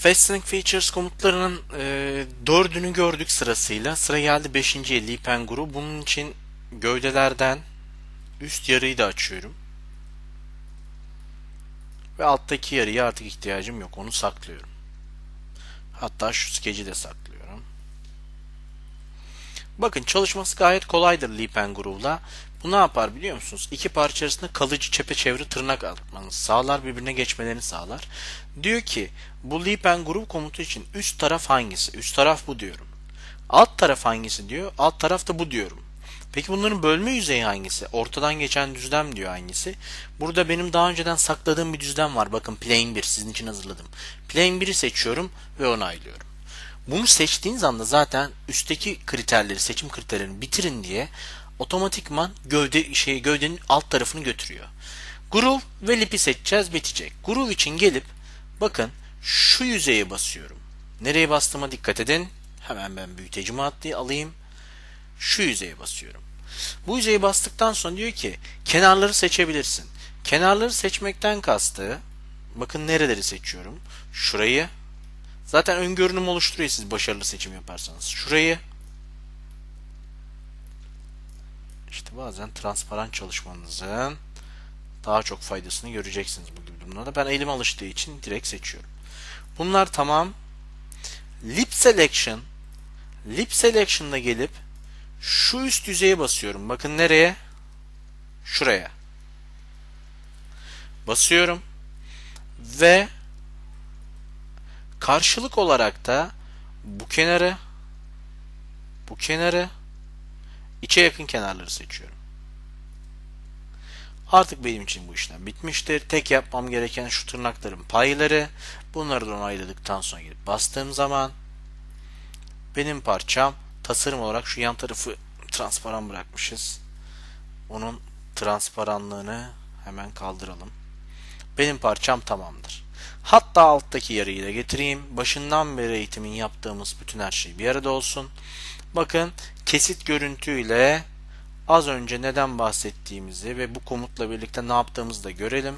Fastening Features komutlarının e, dördünü gördük sırasıyla. Sıra geldi 5. Leap and Groove. Bunun için gövdelerden üst yarıyı da açıyorum. Ve alttaki yarıya artık ihtiyacım yok. Onu saklıyorum. Hatta şu skeci de saklıyorum. Bakın çalışması gayet kolaydır Leap Groove'la. Bu ne yapar biliyor musunuz? İki parça arasında kalıcı çepeçevre tırnak atmanızı sağlar, birbirine geçmelerini sağlar. Diyor ki bu Leap and komutu için üst taraf hangisi? Üst taraf bu diyorum. Alt taraf hangisi diyor? Alt taraf da bu diyorum. Peki bunların bölme yüzeyi hangisi? Ortadan geçen düzlem diyor hangisi? Burada benim daha önceden sakladığım bir düzlem var. Bakın plane 1 sizin için hazırladım. Plane 1'i seçiyorum ve onaylıyorum. Bunu seçtiğiniz anda zaten üstteki kriterleri, seçim kriterlerini bitirin diye otomatikman gövde şey gövdenin alt tarafını götürüyor. Groove ve lip'i seçeceğiz bitecek. Groove için gelip bakın şu yüzeye basıyorum. Nereye bastığıma dikkat edin. Hemen ben büyütecimi attı alayım. Şu yüzeye basıyorum. Bu yüzeye bastıktan sonra diyor ki kenarları seçebilirsin. Kenarları seçmekten kastı bakın nereleri seçiyorum. Şurayı zaten ön görünüm oluşturuyor siz başarılı seçim yaparsanız. Şurayı işte bazen transparan çalışmanızın daha çok faydasını göreceksiniz bu gibi durumlarda. Ben elim alıştığı için direkt seçiyorum. Bunlar tamam. Lip Selection Lip Selection'da gelip şu üst yüzeye basıyorum. Bakın nereye? Şuraya. Basıyorum. Ve karşılık olarak da bu kenarı bu kenarı içe yakın kenarları seçiyorum. Artık benim için bu işlem bitmiştir. Tek yapmam gereken şu tırnakların payları. Bunları da onayladıktan sonra gelip bastığım zaman benim parçam tasarım olarak şu yan tarafı transparan bırakmışız. Onun transparanlığını hemen kaldıralım. Benim parçam tamamdır. Hatta alttaki yarıyı da getireyim. Başından beri eğitimin yaptığımız bütün her şey bir arada olsun. Bakın kesit görüntüyle az önce neden bahsettiğimizi ve bu komutla birlikte ne yaptığımızı da görelim.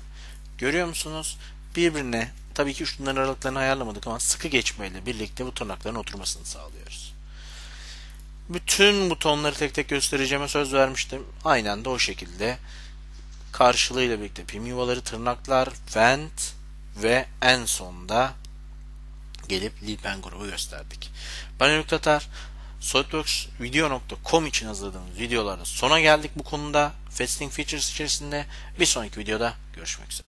Görüyor musunuz? Birbirine tabii ki şunların aralıklarını ayarlamadık ama sıkı geçmeyle birlikte bu tırnakların oturmasını sağlıyoruz. Bütün butonları tek tek göstereceğime söz vermiştim. Aynen de o şekilde karşılığıyla birlikte pim yuvaları, tırnaklar, vent ve en sonda gelip and Groove'u gösterdik. Ben Önük Tatar. SolidWorks video.com için hazırladığımız videolarda sona geldik bu konuda. Fasting Features içerisinde bir sonraki videoda görüşmek üzere.